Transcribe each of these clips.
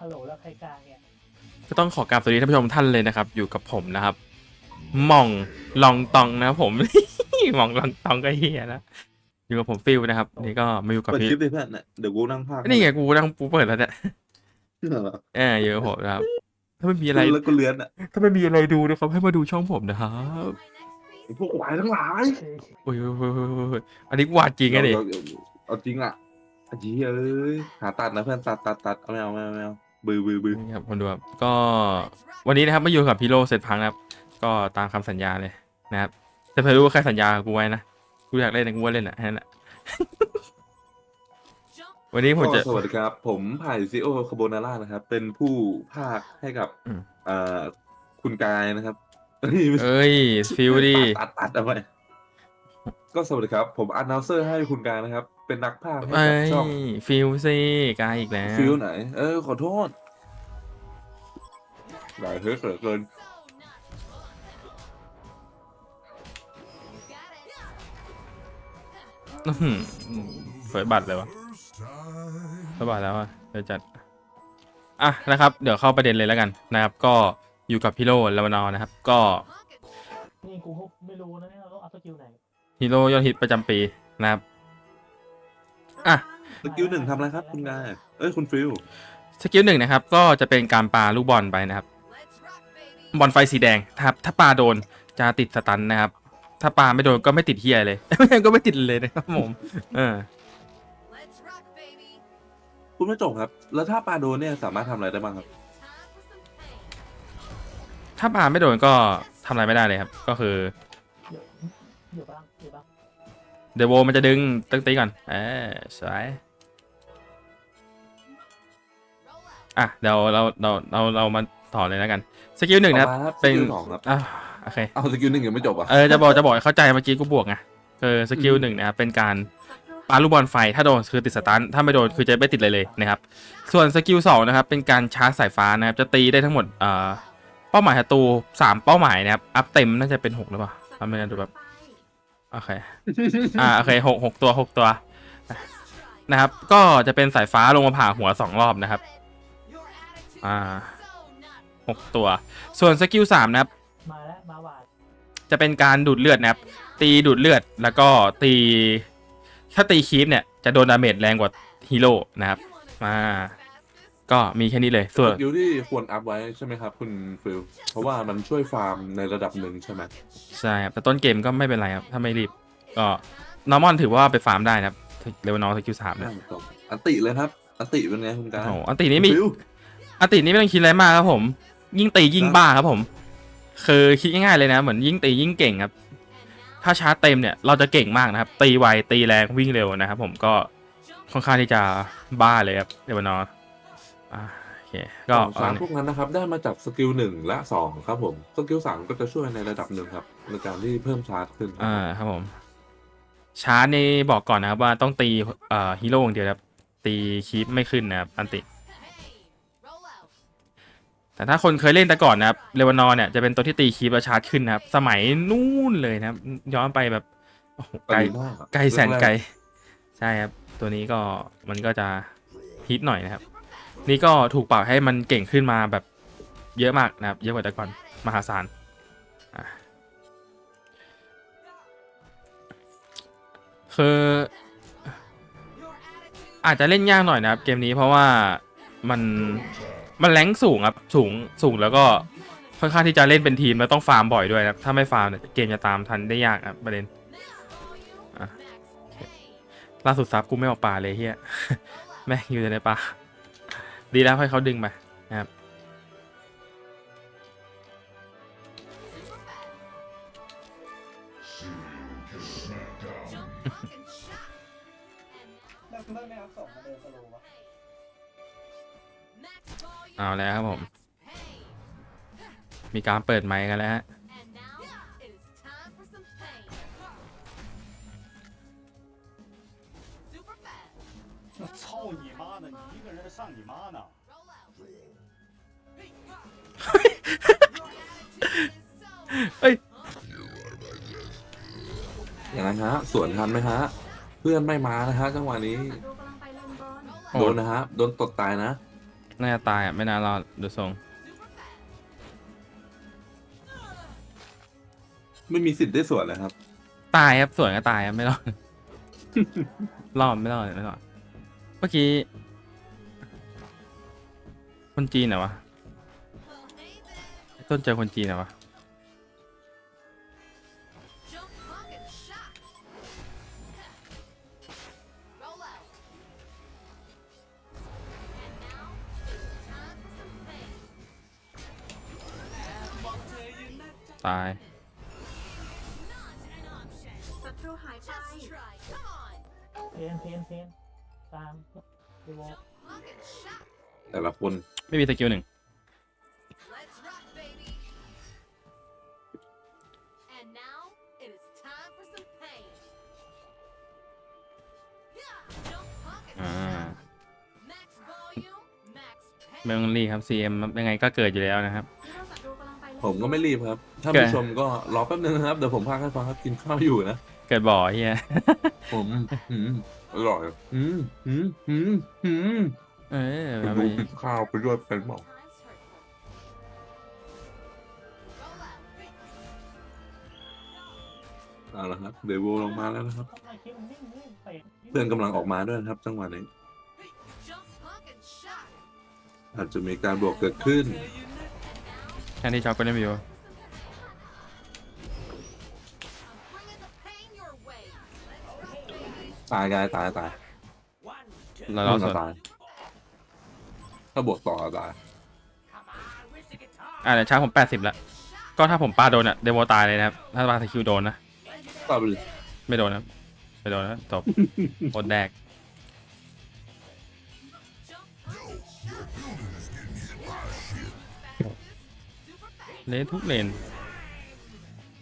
ฮัลโหลแล้วใครกลางเนี่ยก็ต้องขอกราบสวัสดีท่านผู้ชมท่านเลยนะครับ อยู่กับผมนะครับหม่องลองตองนะครับผม หม่องลองตองก็เฮียนะอยู่กับผมฟิลนะครับนี่ก็มาอยู่กับเปิดพี่คลิปเลยเพื่อนน่ะเดี๋ยวกูนั่งพากย์นี่ไงกูนั่งปูเปิดแล้วเนี่ยเหรอเอออยู่กับผมนะครับ ถ้าไม่มีอะไรแล้วก็เลื้อนอะถ้าไม่มีอะไรดูนะครับให้มาดูช่องผมนะครับไอ้พวกควายทั้งหลายโอ้ยโอ้ยโอ้ยโอ้ยโอ้ยอันนี้กูวาดจริงไงดิเอาเอาเอาจริงอะไอ้จีเอ้ยหาตัดนะเพื่อนตัดตัดตัดเอาไม่เอาไม่เอาไม่เอา บือบือบือนี่ครับคนดูครับก็วันนี้นะครับมาอยู่กับพี่โลเสร็จพังนะครับ ก็ตามคำสัญญาเลยนะครับแต่ไม่รู้ว่าใครสัญญากับกูไว้นะกูอยากเล่นนะกูว่าเล่นอะแค่นั้นแหละวันนี้ผมจะก็สวัสดีครับ ผมไผ่ซิโอคาโบนาร่านะครับ เป็นผู้ภาคให้กับอืมเอ่อคุณกายนะครับเอ้ยไม่ใช่เอ้ยฟิลดีตัดตัดตัดเอาไว้ก็สวัสดีครับ ผมอันนาวเซอร์ให้คุณกายนะครับ เป็นนักภาคให้เอ้กับยช่องฟิลซี่กายอีกแล้วฟิลไหน เออขอโทษหลายเฮ้ยเกินเกิน อื้อหือเผยบัตรเลยวะเผยบัตรแล้วอะเดี๋ยวจัด อะนะครับ เดี๋ยวเข้าประเด็นเลยแล้วกันนะครับ ก็อยู่กับพี่โลลาวานอนะครับ ก็ นี่กูไม่รู้นะเนี่ยเราต้องเอาสกิลไหน ฮีโร่ยอดฮิตประจำปีนะครับ อะ สกิลหนึ่งทำอะไรครับคุณกายเอ้ยคุณฟิลสกิลหนึ่งนะครับ ก็จะเป็นการปาลูกบอลไปนะครับ บอลไฟสีแดงถ้าถ้าปาโดนจะติดสตันนะครับ ถ้าปาไม่โดนก็ไม่ติดเฮียเลย ก็ไม่ติดเลยนะครับผมเออคุณไม่จบครับ แล้วถ้าปลาโดนเนี่ยสามารถทำอะไรได้บ้างครับ ถ้าปาไม่โดนก็ทำอะไรไม่ได้เลยครับ ก็คือเดี๋ยวเดี๋ยวบ้าง เดี๋ยวบ้างเดโวมันจะดึงตึงตีก่อน เออสวยอะเดี๋ยวเราเราเราเรามาต่อเลยแล้วกัน สกิลหนึ่งนะครับต่อมาครับเป็นสกิลสองครับ อะโอเค เอาสกิลหนึ่งยังไม่จบอะ เออจะบอกจะบอกให้เข้าใจเมื่อกี้กูบวกไงคือสกิลหนึ่งนะครับเป็นการปาลูกบอลไฟถ้าโดนคือติดสตันถ้าไม่โดนคือจะไม่ติดเลยเลยนะครับส่วนสกิลสองนะครับเป็นการชาร์จสายฟ้านะครับจะตีได้ทั้งหมดเอ่อเป้าหมายศัตรูสามเป้าหมายนะครับอัพเต็มน่าจะเป็นหกหรือเปล่าทำไม่ได้ดูแบบ โอเค อ่า โอเคหกหกตัวหกตัว นะครับ ก็จะเป็นสายฟ้าลงมาผ่าหัวสองรอบนะครับ อ่าหกตัว ส่วนสกิลสามนะครับมาแล้วมาหวานจะเป็นการดูดเลือดนะครับ ตีดูดเลือด แล้วก็ตี ถ้าตีคีปเนี่ย จะโดนดาเมจแรงกว่าฮีโร่นะครับมา ก็มีแค่นี้เลยส่วนสกิลที่ควรอัพไว้ใช่ไหมครับ คุณฟิลเพราะว่ามันช่วยฟาร์มในระดับหนึ่งใช่ไหมใช่ครับแต่ต้นเกมก็ไม่เป็นไรครับ ถ้าไม่รีบ ก็นอร์มอนถือว่าไปฟาร์มได้นะครับเลวานอสกิลสามเนี่ยน่าจบอันติเลยครับ อันติเป็นไงคุณกายโอ้โหอันตินี้มีฟิลอันตินี้ไม่ต้องคิดอะไรมากครับผม ยิ่งตียิ่งบ้าครับผม คือคิดง่ายๆเลยนะเหมือนยิ่งตียิ่งเก่งครับ ถ้าชาร์จเต็มเนี่ยเราจะเก่งมากนะครับ ตีไวตีแรงวิ่งเร็วนะครับ ผมก็ค่อนข้างที่จะบ้าเลยครับเลวานอส อ่าโอเคก็สามพวกนั้นนะครับ ได้มาจากสกิลหนึ่งและสองครับผม สกิลสามก็จะช่วยในระดับหนึ่งครับ ในการที่เพิ่มชาร์จขึ้นครับอ่าครับผมชาร์จนี่บอกก่อนนะครับว่าต้องตีเอ่อฮีโร่อย่างเดียวนะครับ ตีคีปไม่ขึ้นนะครับอันติ แต่ถ้าคนเคยเล่นแต่ก่อนนะครับเลวานอร์เนี่ยจะเป็นตัวที่ตีคีปแล้วชาร์จขึ้นนะครับ สมัยนู่นเลยนะครับ ย้อนไปแบบโอ้โหไกลมากอะไกลแสนไกล ใช่ครับ ตัวนี้ก็มันก็จะฮิตหน่อยนะครับ นี่ก็ถูกปรับให้มันเก่งขึ้นมาแบบเยอะมากนะครับ เยอะกว่าแต่ก่อนมหาศาลคืออาจจะเล่นยากหน่อยนะครับ เกมนี้เพราะว่ามันมันแรงสูงครับสูงสูงแล้วก็ค่อนข้างที่จะเล่นเป็นทีมแล้วต้องฟาร์มบ่อยด้วยนะครับ ถ้าไม่ฟาร์มเนี่ยเกมจะตามทันได้ยากครับประเด็นล่าสุดซับกูไม่ออกป่าเลยเฮียแม่อยู่แต่ในป่า ดีแล้วให้เขาดึงไปนะครับแล้วคุณไม่เอาสองมาเดินสโลว์วะเอาแล้วครับผม มีการเปิดไมค์กันแล้วฮะ操你妈的！你一个人上你妈呢？ เฮ้ย อย่างนั้นฮะ สวนทันไหมฮะ เพื่อนไม่มานะฮะจังหวะนี้ โดนนะฮะ โดนตดตายนะ น่าจะตายอ่ะ ไม่น่ารอดดูทรง ไม่มีสิทธิ์ได้ส่วนเลยครับ ตายครับส่วนก็ตายครับไม่รอด รอดไม่รอดไม่รอดเมื่อกี้ คนจีนเหรอวะไอ้ต้นเจอคนจีนเหรอวะ Jump pocket shot. Roll out. And now it's time for some pain. ตาย Not an option. ศัตรูหายไป Just try. Come on. เพนเพนเพนตามดีวอล Jump pocket shot. แต่ละคน ไม่มีสกิลหนึ่ง Let's rock, baby. And now it is time for some pain. Yeah. Jump pocket อ่า shot. Max volume, max ไม่ pain. ต้องรีบครับ CM ยังไงก็เกิดอยู่แล้วนะครับฮีโร่ศัตรูกำลังไปแล้วผมก็ไม่รีบครับ ถ้าเกิดผู้ชมก็รอแป๊บนึงนะครับ เดี๋ยวผมพาให้ฟังครับกินข้าวอยู่นะ เกิดบ่อเฮียผมอืมอร่อยอืมอืมอืมอืม เออคุณไปดูกินข้าวไปด้วยเป็นเปล่า Times hurtful. Roll out. เอาละครับเดวลงมาแล้วนะครับทำไมคิดมันนิ่งนิ่งเตะเพื่อนกำลังออกมาด้วยนะครับ จังหวะนี้ Jump pocket shot. อาจจะมีการบวกเกิดขึ้น And now แค่ที่ชอบก็ได้ไม่อยู่ I'm bringing the pain your way. Let's rock, baby. ตายกายตายตายเราเราส่วนตาย ถ้าบวกต่อตายอ่าเดี๋ยวช้าผมแปดสิบละก็ถ้าผมปาโดนอะเดโวตายเลยนะครับ ถ้าปาสกิลโดนนะ ตายไปเลยไม่โดนนะไม่โดนนะจบโคตรแดก Jump pocket shot. Super fast. เล่นทุกเลน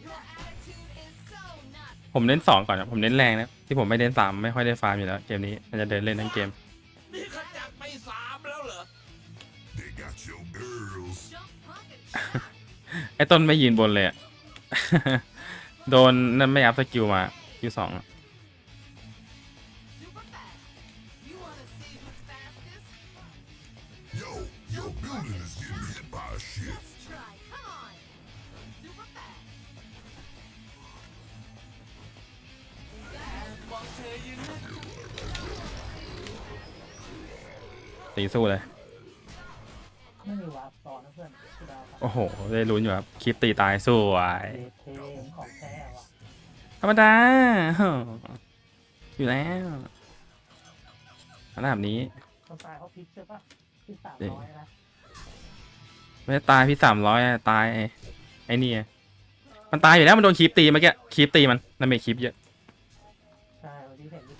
Your attitude is so not ผมเล่นสองก่อนนะผมเล่นแรงนะ ที่ผมไม่เล่นสามไม่ค่อยได้ฟาร์มอยู่แล้ว เกมนี้ มันจะเดินเล่นทั้งเกม นี่ข ไอ้ต้นไม่ยืนบนเลยโดนนั่นไม่อัพสกิลมาคิวสองอะตีสู้เลย ไม่มีวับ โอ้โห ได้ลุ้นอยู่ครับ คลิปตีตายสู้ไว้เทเทของแท้ว่ะธรรมดา อยู่แล้วระดับนี้ คนตายเขาพลิกใช่ปะพลิกสามจริงร้อยนะไม่ได้ตายพี่สามร้อยตายไอ้ไอ้นี่อะมันตายอยู่แล้วมันโดนคลิปตีเมื่อกี้คลิปตีมันนั่นไม่คลิปเยอะใช่วันนี้เห็นอยู่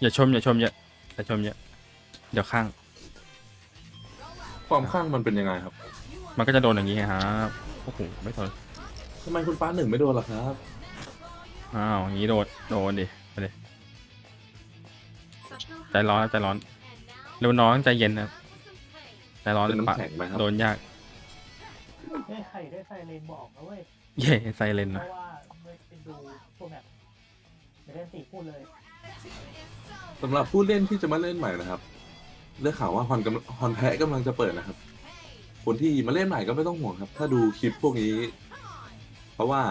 อย่าชมอย่าชมเยอะอย่าชมเยอะเดี๋ยวข้าง ความข้างมันเป็นยังไงครับมันก็จะโดนอย่างนี้ไงครับโอ้โหไม่ทนทำไมคุณป้าหนึ่งไม่โดนล่ะครับ อ้าวอย่างนี้โดนโดนดิไปเลยศัตรูใจร้อนครับใจร้อน And now เร็วน้องใจเย็นนะ time for some pain. ใจร้อนเป็นปะน้ำแข็งไหมครับ โดนยากได้ใครได้ไซเรนบอกนะเว้ย เย่ไซเลนเพนะราะว่าไม่ไปดูพวกแบบไม่ได้ตีพูดเลย สำหรับผู้เล่นที่จะมาเล่นใหม่นะครับ ได้ข่าวว่าฮอนกำลังฮอนแพ้กำลังจะเปิดนะครับ คนที่มาเล่นใหม่ก็ไม่ต้องห่วงครับ ถ้าดูคลิปพวกนี้ เพราะว่า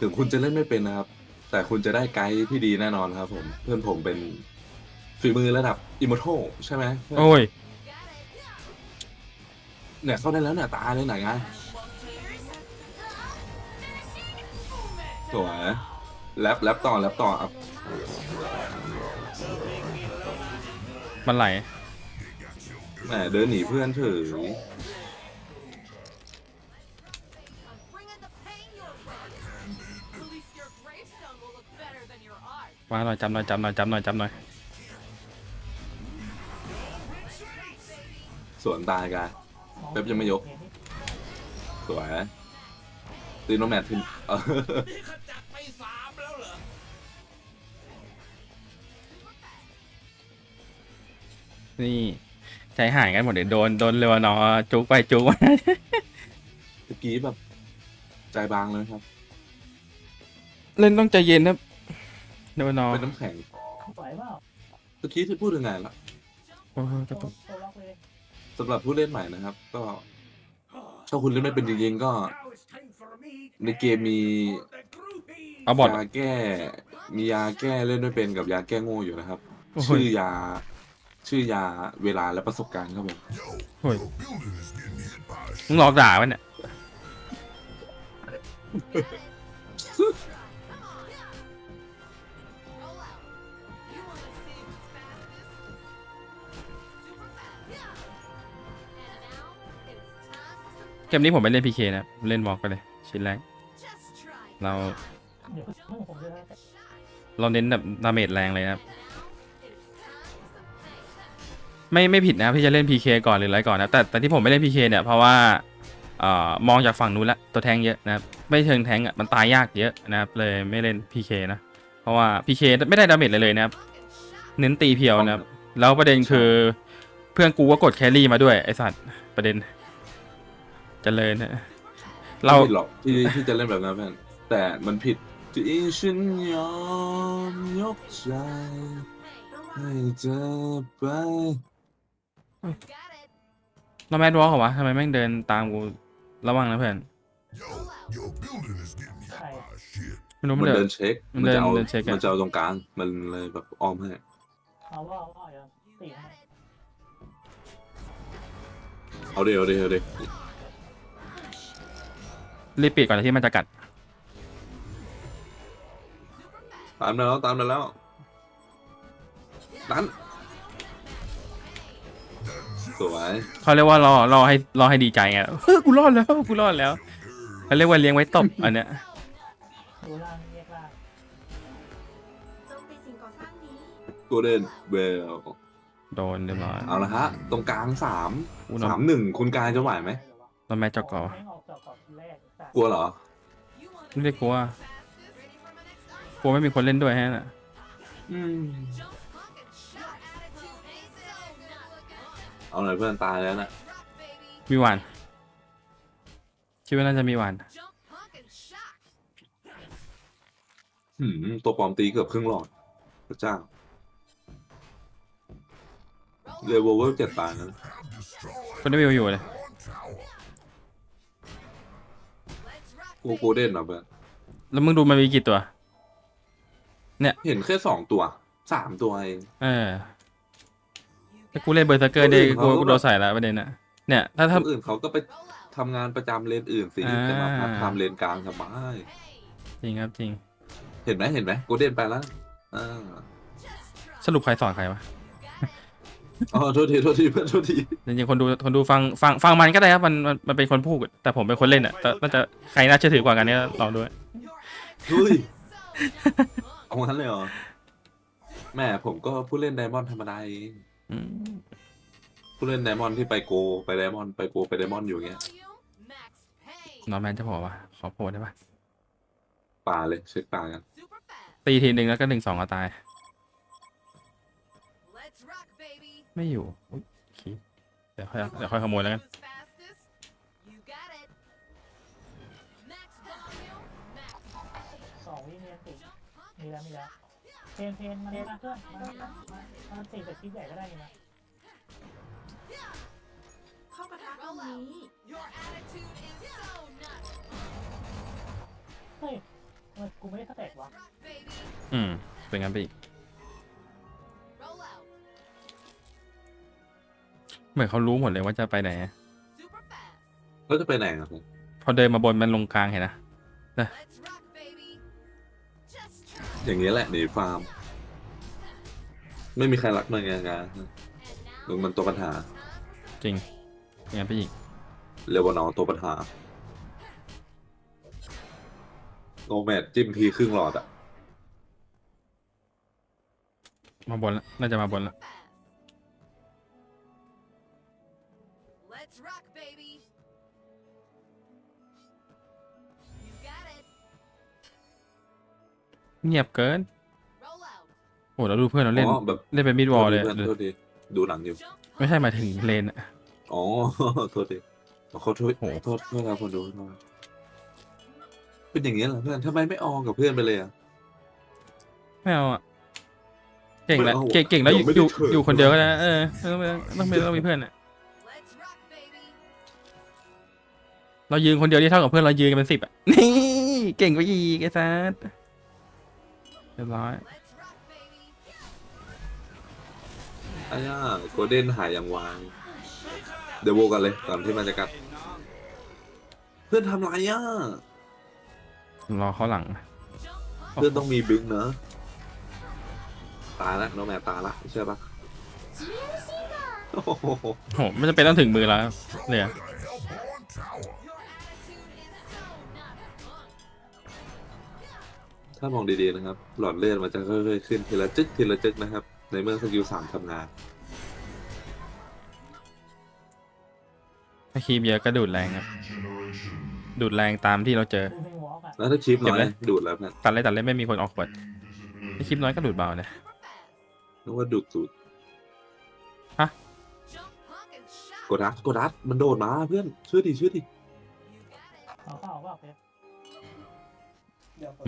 ถึงคุณจะเล่นไม่เป็นนะครับ แต่คุณจะได้ไกด์ที่ดีแน่นอนครับ ผมเพื่อนผมเป็นฝีมือระดับอิมมอร์ทัลใช่ไหมโอ้ย เนี่ยเข้าได้แล้วเนี่ยตายเลยไหนไงสวยแรปแรปต่อแรปต่อครับ มันไหล แหมเดินหนีเพื่อนเฉย I'm bringing the pain your way. At least your gravestone will look better than your art. มาหน่อยจำหน่อยจำหน่อยจำหน่อยจำหน่อยสวนตายกันแป๊บยังไม่ยก สวยตีโนแมททิมเออ นี่ใจหายกันหมดเลยโดนโดนเรวานอจุกไปจุกมา ตะกี้แบบ ใจบางเลยครับ เล่นต้องใจเย็นครับเรวานอเป็นน้ำแข็งไหวเปล่าตะกี้ที่พูดถึงไหนละโอ้ยกโตระตุกโตล็อกเลยสำหรับผู้เล่นใหม่นะครับ ก็ถ้าคุณเล่นไม่เป็นจริงๆก็ ในเกมมีเอาบอดยาแก้ มียาแก้เล่นไม่เป็นกับยาแก้โง่อยู่นะครับโอ้ยชื่อยา ชื่อยาเวลาและประสบการณ์ครับผมโอ้ยมึงหลอกด่ามันเนี่ยเกมนี้ผมไม่เล่นพีเคนะ เล่นวอล์กไปเลย ชิ้นแรก เรา เราเน้นแบบดาเมจแรงเลยนะครับ ไม่ไม่ผิดนะครับที่จะเล่น PK ก่อนหรืออะไรก่อนนะแต่แต่ที่ผมไม่เล่น PK เนี่ยเพราะว่าเอ่อมองจากฝั่งนู้นละตัวแทงเยอะนะครับไม่เชิงแทงอะมันตายยากเยอะนะครับเลยไม่เล่น PK นะเพราะว่า PK ไม่ได้ดาเมจเลยเลยนะครับเน้นตีเพียวนะครับแล้วประเด็นคือเพื่อนกูก็กดแครี่มาด้วยไอสัตว์ประเด็นเจริญนะเราไม่ผิดหรอกที่ที่จะเล่นแบบนั้นเพื่อนแต่มันผิดที่ฉันยอมยกใจ ให้เธอไป เราแมดวอล์กเหรอวะทำไมแม่งเดินตามกูระวังนะเพื่อน Roll out. ใช่ไม่รู้มัมันนเดิเดิน นเช็ค มันมันเดินจะเอาเดินเช็คอะ มันจะเอาตรงกลาง มันเลยแบบอ้อมให้เอาว่าเอาว่าอย่าง You ตี got ให้ it. เอาเดี๋ยวเดี๋ยวเดี๋ยวรีบปิดก่อนที่มันจะกัดตามมาแล้วตามมาแล้วนั้น สวยเขาเรียกว่ารอรอให้รอให้ดีใจไงเฮ้ยกูรอดแล้วกูรอดแล้วเขาเรียกว่าเลี้ยงไว้ตบอันเนี้ยดูล่างเรียกล่างโจมตีสิ่งก่อสร้างนี้กูเด่นเบลโดนเรียบร้อยเอาละฮะ ตรงกลางสามอู้น้องสามหนึ่งคุณกายจะไหวไหมเราแม่จอกก่อไม่ออกจากก่อนแรกแต่กลัวเหรอ You want ไม่ได้กลัว fastest? Ready for my next item? กลัวไม่มีคนเล่นด้วยฮะน่ะอืม เอาหน่อยเพื่อนตายแล้วนะ Rock, baby. มีหวานคิดว่าน่าจะมีหวาน Jump, punk, and shot. หืมตัวปลอมตีเกือบครึ่งหลอดพระเจ้า Roll เรเวอร์เจ็ดตายนะคนได้วิวอยู่เลย Let's rock, กู baby. โกเด้นเหรอเพื่อนแล้วมึงดูมันมีกี่ตัวเห็นแค่สองตัวสามตัวเองเออ You ถ้า got กูเล่นเบอร์เซอร์เกอร์ได้คนอื่นกูเขากูโดนใส่แล้วประเด็นน่ะเนี่ยถ้าคถ้านอื่นเขาก็ไป it. Roll out. ทำงานประจำเลนอื่นสิอ่าแต่มาพักทำเลนกลางสบาย Hey, จริงครับจริง เห็นไหมเห็นไหมโกเด้นไปแล้วอ่า just try. สรุปใครสอนใครวะ You got it. อ๋อโทษทีโทษทีเพื่อนโทษทีจริงๆคนดูคนดูฟังฟังฟังมันก็ได้ครับมันมันมันเป็นคนพูดแต่ผมเป็นคนเล่นอะแต่น่าจะใครน่าเชื่อถือกว่ากันเนี่ยลองด้วย Your เฮ้ย attitude is so punk. เอางั้นเลยเหรอแม่ผมก็ผู้เล่นไดมอนด์ธรรมดาเองอืม ผู้เล่นไดมอนด์ที่ไปโกไปไดมอนด์ไปโกไปไดมอนด์อยู่อย่างเงี้ย Volume, max pain. น้องแมนจะพอวะขอโพสได้ปะป่าเลยเช็คป่ากัน Super fast. ตีทีหนึ่งแล้วก็หนึ่งสองก็ตาย Let's rock, baby. ไม่อยู่อุ๊ยโอเคเดี๋ยวค่อยเดี๋ยวค่อยขโมยแล้วกัน Who's fastest? You got it. Max volume, max สองวิเนียนติ jump, punk, มีแล้วมีแล้ว เพนเพนมาเลยมาเพื่อนมามามามาติดแบบชิ้นใหญ่ก็ได้นี่นะเข้าปะทะตรงนี้ Your attitude is so nuts. เฮ้ยทำไมกูไม่ได้สเต็กวะ Rock, baby. อืม เป็นงั้นไปอีก Roll out. เหมือนเขารู้หมดเลยว่าจะไปไหน Super fast. แล้วจะไปไหนครับผมพอเดินมาบนมันลงกลางเห็นนะ Let's อย่างเงี้ยแหละหนีฟาร์ม ไม่มีใครรักมันไงงาน And now มึงมันตัวปัญหา time for some จริง pain. เป็นงั้นไปอีกเรียกว่าน้องตัวปัญหาโนแมดจิ้มทีครึ่งหลอดอะมาบนแล้วน่าจะมาบนแล้ว เงียบเกิน Roll out. โอ้เราดูเพื่อนเราเล่น อ๋อแบบเล่นเป็นมิดวอลเลยโทษทีพื่อนโทษทีดูหนังอยู่ Jump, ไม่ใช่หมายถึงเลนอะ อ๋อ โทษทีขอโทษโอ้โทษโทษครับคนดูโทษเป็นอย่างเงี้ยเหรอเพื่อนทำไมไม่ออกกับเพื่อนไปเลยอะไม่เอาอะเก่งแล้วไม่เอาเก่งเก่งแล้วอยู่เดี๋อยู่ยวไม่ได้เชิญอยู่คนเดียวก็ได้นะเออต้องมีต้องมีต้องมีเพื่อนอะ Let's rock, baby. เรายืนคนเดียวที่เท่ากับเพื่อนเรายืนกันเป็นสิบอะนี่เก่งกว่าอีกไอ้สัส เรียบร้อย Let's rock, baby. อ้ย่าโกลเด้นหายอย่างวาง เดี๋ยวโวกันเลยก่อนที่มันจะกัด เพื่อนทำไรอะรอเขาหลังเพื่อนต้องมีบิ๊กเนอะตายละน้องแม่ตายละใช่ปะโอ้โหโหไม่จำเป็นต้องถึงมือแล้วเลยอ ถ้ามองดีๆนะครับ หลอดเลือดมันจะค่อยๆขึ้นทีละจึ๊กทีละจึ๊กนะครับ ในเมื่อสกิลสามทำงาน ถ้าคีบเยอะก็ดูดแรงครับ ดูดแรงตามที่เราเจอดูเป็นวอล์กอะแล้วถ้าชิปน้อยเก็บเลย ดูดแล้วเพื่อนตัดเล่นตัดเล่นไม่มีคนออกขวดถ้าคลิปน้อยก็ดูดเบาเนี่ยนึกว่าดูดสูด Jump, punk, and shock. กดดัสกดดัสมันโดดมาเพื่อนช่วยดิช่วยดิ You got it. เอาเข้าเอาเข้าเป๊ป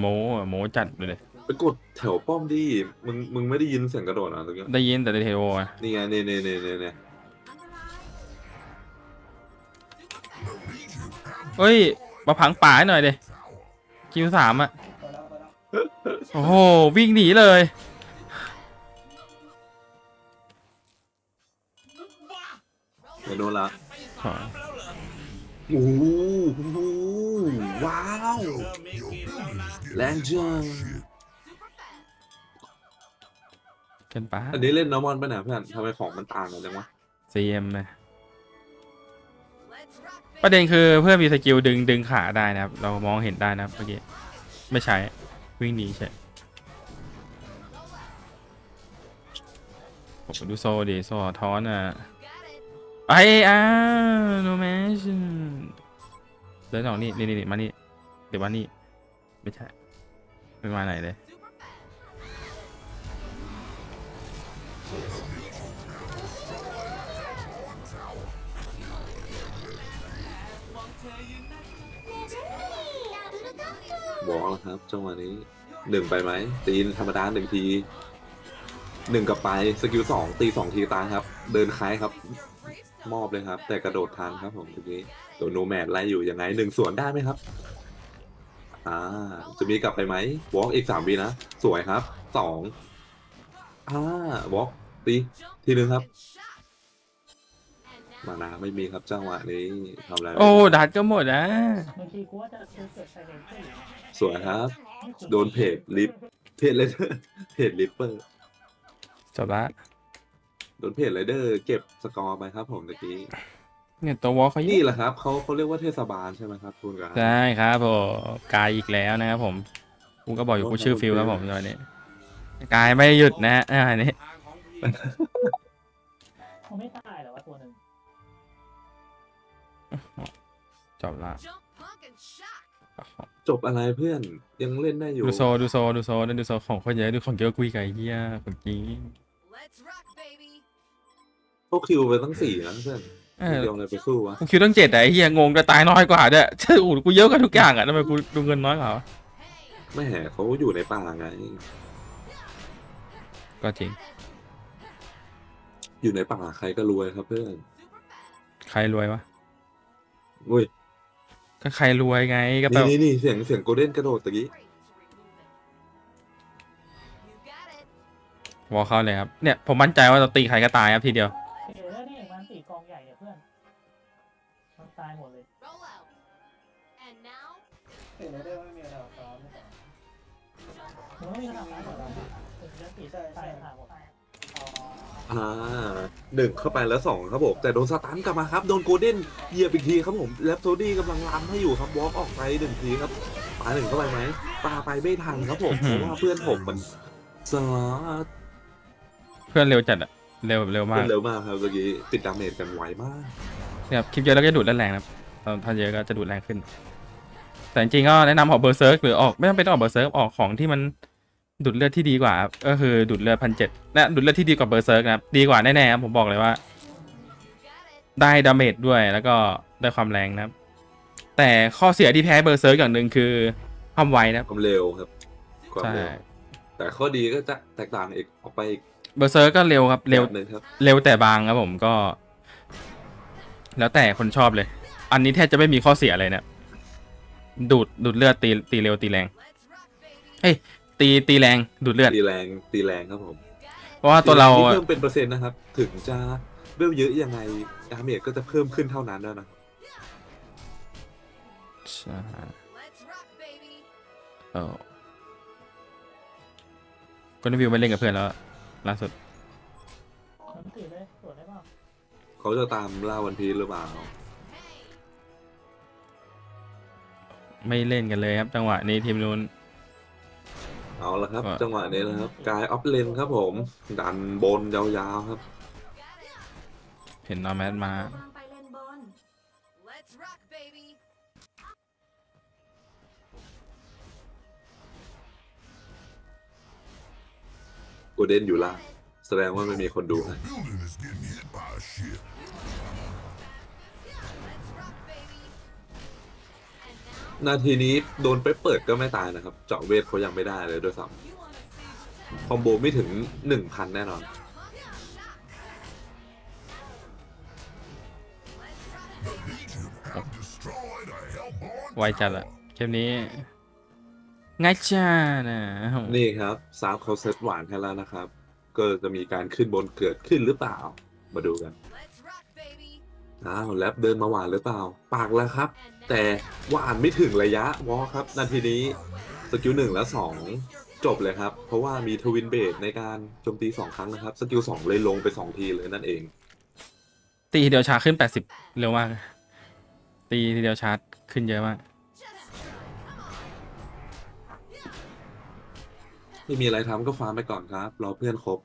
โมอะโมจัดเลยไปกดแถวป้อมดิมึงมึงไม่ได้ยินเสียงกระโดดอะตะกี้ได้ยินแต่ในเทโออะนี่ไงเน่เน่เน่เน่เน่เฮ้ยมาผังป่าให้หน่อยเดคิวสามอะโอ้โหวิ่งหนีเลย เดี๋ยวโดนละอ๋อโอ้โหว้าวเริ่มมีกลิน แล้วนะแรงจังเกินไปอันนี้เล่นนอร์มอนป่ะเนี่ยเพื่อนทำไมของมันต่างกันจังวะซีเอ็มนะ Let's rock, baby. ประเด็นคือเพื่อนมีสกิลดึงดึงขาได้นะครับ เรามองเห็นได้นะครับเมื่อกี้ไม่ใช้วิ่งหนีใช่โอ้โหดูโซดิโซท้อนอะ You got it. ไอ้อ้าโนแมชเดินออกนี่นี่นี่มานี่เดี๋ยวมานี่ไม่ใช่ ไม่มาไหนเลยบอกแล้วครับจังหวะนี้หนึ่งไปไหมตีนธรรมดาหนึ่งทีหนึ่งกลับไปสกิลสองตีสองทีตายครับ เดินคล้ายครับ มอบเลยครับ แต่กระโดดทันครับผมทีนี้โดนโนแมดไล่อยู่ยังไงหนึ่งสวนได้ไหมครับ อ่าจะมีกลับไปไหมวอล์กอีกสามวีนะ สวยครับสองอ่าวอล์กตี Jump, ทีหนึ่งครับ and shock. And มา now นาไม่มีครับจังหวะนี้ทำอะไรไม่โอ้ได้ดัดก็หมดนะบางทีกูว่าจะซื้อเก็บไซเลนซี่สวยครับ โดนเพจลิฟเพจเลยเพจลิปเปอร์ จบละ โดนเพจไรเดอร์เก็บสกอร์ไปครับผมตะกี้ เนี่ยตัววอลเขาเยนี่อะแหละครับเขาเขาเรียกว่าเทศบาลใช่ไหมครับคุณกันใช่ครับผมกายอีกแล้วนะครับผมกูก็บอกอยู่กูชื่อฟิลครับผมตอนนี้กายไม่หยุดนะฮะอันนี้ทางของพี่เขาไม่ตายเหรอวะตัวหนึ่งจบละ jump, punk, and shock. จบอะไรเพื่อนยังเล่นได้อยู่ดูโซดูโซดูโซนั่นดูโซของคนเยอะดูของเยอะกุยไก่เฮียของจริง Let's rock, baby. เขาคิวไปตั้งสี่นะเพื่อน เออเดียวอะไรไปสู้วะกูคิวตั้งเจ็ดแต่ไอ้เฮียงงจะตายน้อยกว่าด้วยเชื่ออูกูเยอะกว่าทุกอย่างอะทำไมกูดูเงินน้อยกว่าวะ Hey, ไม่แห่เขาอยู่ในป่าไง ก็จริง อยู่ในป่าใครก็รวยครับเพื่อนใครรวยวะอุ้ยก็ใครรวยไงก็แปลนี่นี่นี่เสียงเสียงโกลเด้นกระโดดตะกี้ great to remove it. You got it. วอลเข้าเลยครับเนี่ยผมมั่นใจว่าเราตีใครก็ตายครับทีเดียว ไม่มีขนาดนั้นหรอกถึงจะสี่ตายหาหมดอ๋ออ่าหนึ่งเข้าไปแล้วสองครับผมแต่โดนสตันกลับมาครับ โดนโกลเด้นเหยียบอีกทีครับผมแลปโซดี้กำลังล้ำให้อยู่ครับวอล์กออกไปหนึ่งทีครับปาหนึ่งเข้าไปไหมปาไปไม่ทันครับผมเพราะว่าเพื่อนผมมันสลัดเพื่อนเร็วจัดอะเร็วแบบเร็วมากเร็วมากครับเมื่อกี้ติดดาเมจกันไวมากเนี่ยครับคลิปเยอะแล้วก็จะดูดแรงนะครับตอนถ้าเยอะก็จะดูดแรงขึ้น แต่จริงๆก็แนะนำออกเบอร์เซิร์กหรือออกไม่ต้องเป็นต้องออกเบอร์เซิร์กออกของที่มัน ดูดเลือดที่ดีกว่าครับก็คือดูดเลือดพันเจ็ดและดูดเลือดที่ดีกว่าเบอร์เซิร์กนะครับดีกว่าแน่ๆครับผมบอกเลยว่า you got it. ได้ดาเมจด้วยแล้วก็ได้ความแรงนะครับ แต่ข้อเสียที่แพ้เบอร์เซิร์กอย่างหนึ่งคือความไวนะครับความเร็วครับความใช่เร็วแต่ข้อดีก็จะแตกต่างอีกออกไปอีกเบอร์เซอร์ก็เร็วครับเร็วแบบหนึ่งครับเร็วแต่บางครับผมก็ แล้วแต่คนชอบเลย อันนี้แทบจะไม่มีข้อเสียเลยเนี่ยดูดดูดเลือดตีตีเร็วตีแรงเฮ้ย ตีตีแรงดูดเลือด ตีแรงตีแรงครับผมเพราะว่าตัวเราตีแงนี่เพิ่มเป็นเปอร์เซ็นต์นะครับ ถึงจะเวลเยอะยังไงดาเมจก็จะเพิ่มขึ้นเท่านั้นแล้วนะครับใช่ Let's rock, baby. เออก็นวิวไม่เล่นกับเพื่อนแล้วล่าสุดมันตีเลยตรวจได้เปล่าเขาจะตามล่าวันพีชหรือเปล่าไม่เล่นกันเลยครับ จังหวะนี้ทีมนู้น เอาละครับว่าจังหวะนี้นะครับกายออฟเลนครับผม ดันบนยาวๆครับ เห็นนอร์แมทมาระวังไปเลนบน Let's rock, baby. โกลเด้นอยู่ล่างแสดงว่าไม่มีคนดูให้ Building is getting hit by a ship. นาทีนี้โดนไปเปิดก็ไม่ตายนะครับ เจาะเวทเขายังไม่ได้เลยด้วยซ้ you wanna see ำคอมโบไม่ถึงหนึ่งพันแน่นอน Have destroyed a hellborn ไวจัดอะเกมนี้ ง่ายจ้านะนี่ครับซาฟเขาเซตหวานให้แล้วนะครับ ก็จะมีการขึ้นบนเกิดขึ้นหรือเปล่า มาดูกัน Let's rock, baby. อ้าวแลบเดินมาหวานหรือเปล่า ปากแล้วครับ And now แต่หวานไม่ถึงระยะวอลครับ นาทีนี้สกิลหนึ่งและสองจบเลยครับ เพราะว่ามีทวินเบดในการโจมตีสองครั้งนะครับ สกิลสองเลยลงไปสองทีเลยนั่นเอง ตีทีเดียวชาร์จขึ้น80เร็วมาก ตีทีเดียวชาร์จขึ้นเยอะมาก ไม่มีอะไรทำก็ฟาร์มไปก่อนครับรอเพื่อนครบ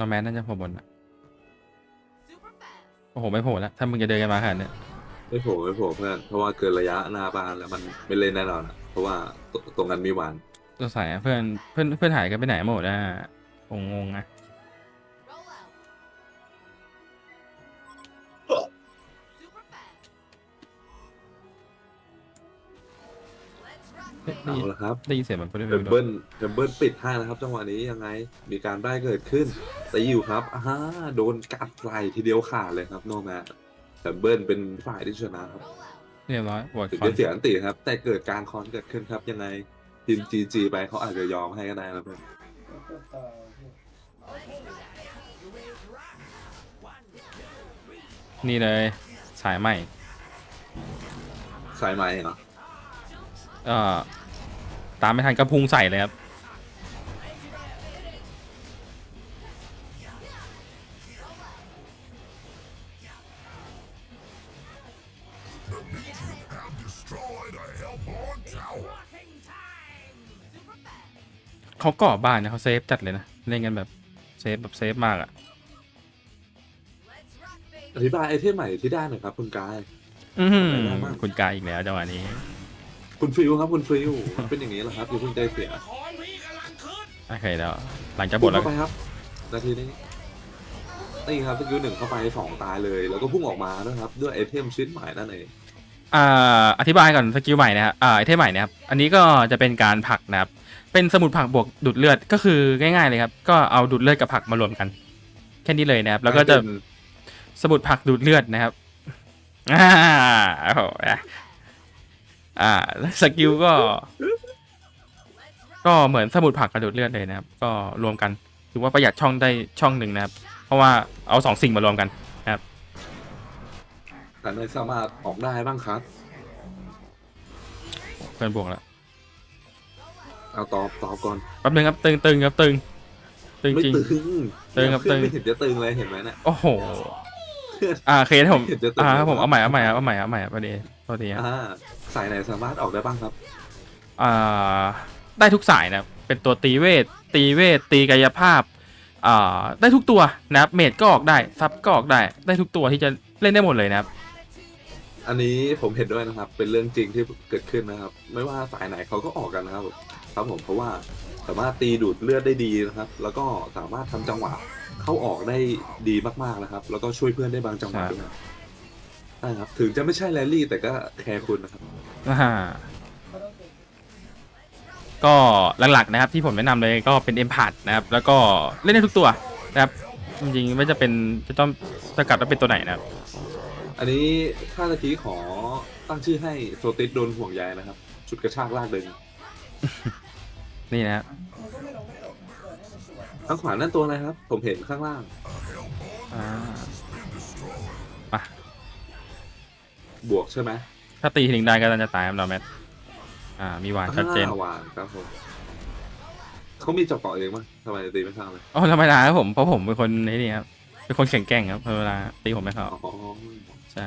นอร์แมทน่าจะโผล่บนอะ Super fast. โอ้โหไม่โผล่แล้วถ้ามึงจะเดินกันมาขนาดเนี้ยไม่โผล่ไม่โผล่เพื่อนเพราะว่าเกินระยะหน้าบ้านแล้วมันไม่เล่นแน่นอนอะเพราะว่าตตรงนั้นมีหวาน ตัวสายอะเพื่อนเพื่อนเพื่อนหายกันไปไหนหมดอะงงงๆอะ ได้เอายินละครับได้ยินเสียงเหมือนเพื่อนเทมด้เบิวยลเทมเบิลปิดให้นะครับ จังหวะนี้ยังไง มีการได้เกิดขึ้นตีอยู่ครับอ่าโดนกัดไหลทีเดียวขาดเลยครับโนแมทเทมเบิลเป็นฝ่ายที่ชนะครับ Roll out. เรียบร้อยบวกถึงคอนจะเสียอันติครับ แต่เกิดการคอนเกิดขึ้นครับยังไงทีมจีจีไปเขาอาจจะยอมให้ก็ได้นะเพื่อนนี่เลยสายใหม่ สายไหมเหรอเอ่อ ตามไม่ทันก็พุ่งใส่เลยครับ have destroyed a hellborn tower. เขาก่อบ้านเนี่ยเขาเซฟจัดเลยนะ เล่นกันแบบเซฟแบบเซฟมากอะ Let's rock, อ baby. ธิบายไอเทมใหม่ที่ได้หน่อยครับ คุณกาย อือหือไปแล้วมั้งคุณกายอีกแล้วจังหวะนี้ คุณฟิวครับคุณฟิวมันเป็นอย่างนี้แหละครับอย่าเพิ่งใจเสียของพี่กำลังขึ้นโอเคแล้ว หลังจากบพุ่ทงแล้วเข้าไปครับนาทีนี้นี่ครับสกิลหนึ่งเข้าไปสองตายเลย แล้วก็พุ่งออกมาด้วยครับ ด้วยไอเทมชิ้นใหม่นั่นเองอ่าอธิบายก่อนสกิลใหม่นะครับอ่าไอเทมใหม่นะครับอันนี้ก็จะเป็นการผลักนะครับ เป็นสมุดผลักบวกดูดเลือดก็คือง่ายๆเลยครับ ก็เอาดูดเลือดกับผลักมารวมกัน แค่นี้เลยนะครับ แล้วก็จะสมุดผักดูดเลือดนะครับอ่าโอ้โห อะอ่าแล้วสกิลก็ ก็เหมือนสมุดผักกระดูดเลือดเลยนะครับ ก็รวมกันถือว่าประหยัดช่องได้ช่องหนึ่งนะครับ เพราะว่าเอาสองสิ่งมารวมกันนะครับแต่ไม่สามารถออกได้บ้างครับ เพื่อนบวกแล้วเอาตอบตอบก่อนแป๊บนึงครับตึงตึงครับตึง ตึงไม่จริง ตึงตึงครับเพื่อนตึง ไม่เห็นจะตึงเลยเห็นไหมเนี่ยโอ้โห อ่าเคสผมเห็นจะตึงอ่าครับผมเลยเอาใหม่เอาใหม่ครับเอาใหม่เอาใหม่พอดีพ อดีครับอ่าสายไหนสามารถออกได้บ้างครับ อ่าได้ทุกสายนะครับเป็นตัวตีเวท ตีเวท ตีกายภาพอ่าได้ทุกตัวนะครับเมดก็ออกได้ซับก็ออกได้ได้ทุกตัวที่จะเล่นได้หมดเลยนะครับ อันนี้ผมเห็นด้วยนะครับ เป็นเรื่องจริงที่เกิดขึ้นนะครับ ไม่ว่าสายไหนเขาก็ออกกันนะครับ ครับผมเพราะว่าสามารถตีดูดเลือดได้ดีนะครับ แล้วก็สามารถทำจังหวะเข้าออกได้ดีมากๆนะครับ แล้วก็ช่วยเพื่อนได้บางจังหวะครับด้วย ใช่ครับ ถึงจะไม่ใช่แรลลี่ แต่ก็แคร์คุณนะครับ อ่าก็หลักๆนะครับที่ผมแนะนำเลยก็เป็นเอ็มพาดนะครับ แล้วก็เล่นได้ทุกตัวนะครับ จริงๆไม่จะเป็นจะต้องสกัดว่าเป็นตัวไหนนะครับ อันนี้ถ้าตะกี้ขอตั้งชื่อให้โซติสโดนห่วงใยนะครับ ชุดกระชากลากดึง นี่นะครับทั้งขวานั่นตัวอะไรครับ ผมเห็นข้างล่าง อ่ามา บวกใช่ไหมถ้าตีทิ้งได้ก็จะตายครับเราแมทอ่า มีหวานชัดเจนอ่าหวานครับผมเขามีเจับเกาะเองมั้ยทำไมตีไม่เข้าเลยอ๋อธรรมดาครับผมเพราะผมเป็นคนนี่ครับเป็นคนแข็งแกร่งครับเวลาตีผมไม่เข้าอ๋อใช่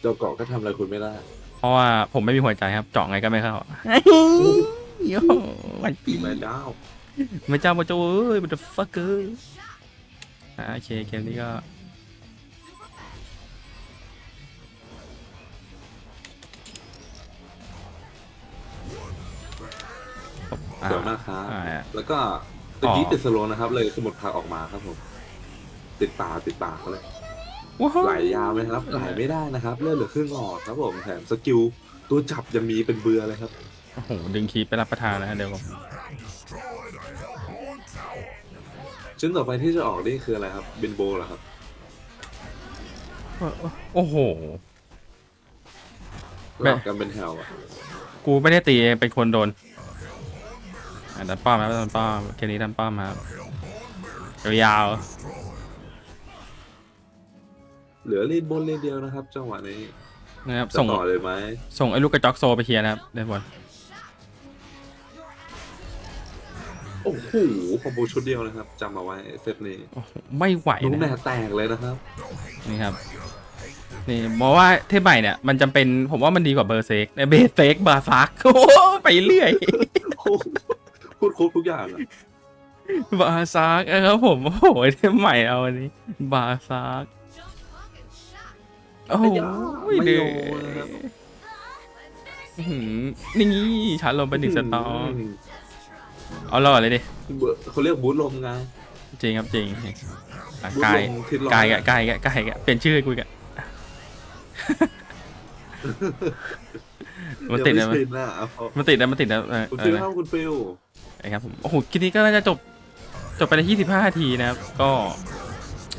เจ้าเกาะก็ทำอะไรคุณไม่ได้ เพราะว่าผมไม่มีหัวใจครับ เจาะไงก็ไม่เข้าโย่หวันปีแม่เจ้าไม่เจ้ามาโจ้เอ้ยมันจะฟักเกอร์อ่าโอเคเกมนี้ก็ แล้วก็ตะกี้อ๋อติดสโลว์นะครับ เลยสมุดผักออกมาครับผม ติดตาติดปากเขาเลยว้าวไหลยาวไหมครับไหลไม่ได้นะครับ เลือดเหลือครึ่งหลอดครับผมแถมสกิลตัวจับยังมีเป็นเบือเลยครับโอ้โหดึงคีปไปรับประทานนะฮะเดี๋ยวผมชิ้นต่อไปที่จะออกนี่คืออะไรครับบินโบเหรอครับ โอ้โหหลอกกันเป็นแถวอะกูไม่ได้ตีเองเป็นคนโดน อะดันป้อมครับดันป้อมเกมนี้ดันป้อมครับยาวเหลือเลนบนเลนเดียวนะครับ จังหวะนี้ๆนะครับจะส่งต่อเลยไหมส่งไอ้ลูกกระจอกโซไปเคลียร์นะครับเล่นบอลโอ้โหคอมโบชุดเดียวนะครับจำเอาไว้เซตนี้โอ้โหไม่ไหวนุ่มแหนนะแตกเลยนะครับ นี่ครับนี่บอกว่าเทพใหม่เนี่ยมันจำเป็นผมว่ามันดีกว่าเบอร์เซกเบสเซกบาซักโอ้โหไปเรื่อย โอ้โห พูดครบทุกอย่างอะบาซักครับผม โอ้โหเทพใหม่เอาอันนี้ บาซัก Jump fucking shot. โอ้โหไม่เดืโยอนนะครับอื้อหือนี่ชาร์จลมเป็นหนึ่งสตองเอารอดเลยดิเบอร์เขาเรียกบูทลมไงจริงครับจริงอะบูทกายลมทิศร้อนกายกะกายกะกายกะเปลี่ยนชื่อให้กูอีกอะมันติดเดี๋นะยวไม่ชินนะเอาพอมันติดนะมันติดนะเออคุณเอฟิลอครับคุณฟิล นะครับผม โอ้โหคลิปนี้ก็น่าจะจบ จบไปใน25นาทีนะครับ ก็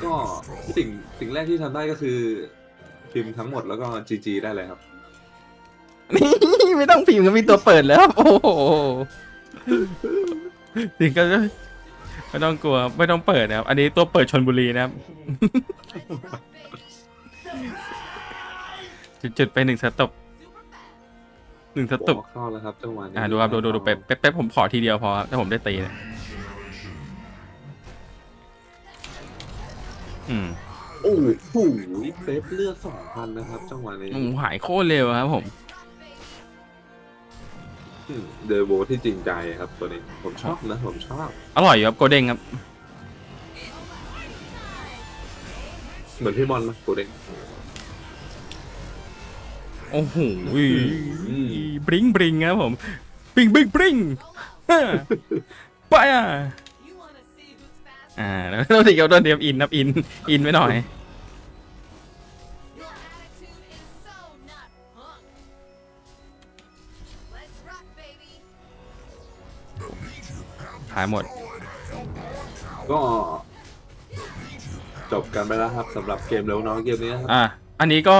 ก็สิ่งสิ่งแรกที่ทำได้ก็คือพิมพ์ทั้งหมดแล้วก็ GG ได้เลยครับ นี่ไม่ต้องพิมพ์ก็มีตัวเปิดแล้ว โอ้โหจริงก็ไม่ต้องกลัว ไม่ต้องเปิดนะครับ อันนี้ตัวเปิดชนบุรีนะครับ จุดๆไปหนึ่งสต็อป หนึ่งสต็อปเข้าแล้วครับจังหวะนี้อ่าดูครับดูดูดูเป๊ปเป๊ปเป๊ปผมขอทีเดียวพอครับถ้าผมได้ตีเนี่ยอืมโอ้โหเป๊ปเลือดสองพันนะครับ จังหวะนี้โอ้โหหายโคตรเร็วครับผมเดอโบที่จริงใจครับตัวนี้ผมชอบนะผมชอบ อร่อยอยู่ครับโกเด้งครับ เหมือนพี่มอนนะโกเด้ง โอ้โหอืมบริงบริงครับผมบริงบริงบริงฮ่าไปอะ You wanna see who's fast? อ่าแล้วเราติดกับโดนเดียมอินนับอินอินไว้หน่อย Your attitude is so not punk. Let's rock, baby. หายหมด ก็จบกันไปแล้วครับสำหรับเกมเร็วน้องเกมนี้นะครับอะอันนี้ก็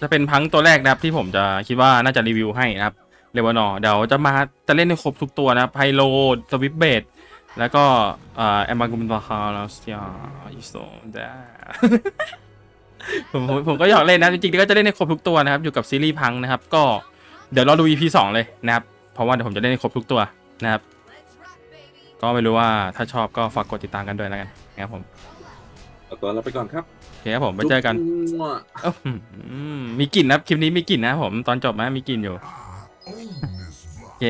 จะเป็นพังตัวแรกนะครับที่ผมจะคิดว่าน่าจะรีวิวให้นะครับเรวานอเดี๋ยวจะมาจะเล่นให้ครบทุกตัวนะครับไฮโลสวิปเบดแล้วก็เอ่อแอมบากุมบาคาลาสเตียอิโซดาผมผมผมก็อยากเล่นนะจริงๆก็จะเล่นให้ครบทุกตัวนะครับอยู่กับซีรีส์พังนะครับ ก็เดี๋ยวรอดู EP สองเลยนะครับ เพราะว่าเดี๋ยวผมจะเล่นให้ครบทุกตัวนะครับ ก็ไม่รู้ว่าถ้าชอบก็ฝากกดติดตามกันด้วยแล้วกันนะครับผมเอาตัวเราไปก่อนครับ อเคครับผมไปเจอกันจุ๊บอื้อหือมีกลิ่นนะครับคลิปนี้มีกลิ่นนะครับผมตอนจบนะมีกลิ่นอยู่ โอเค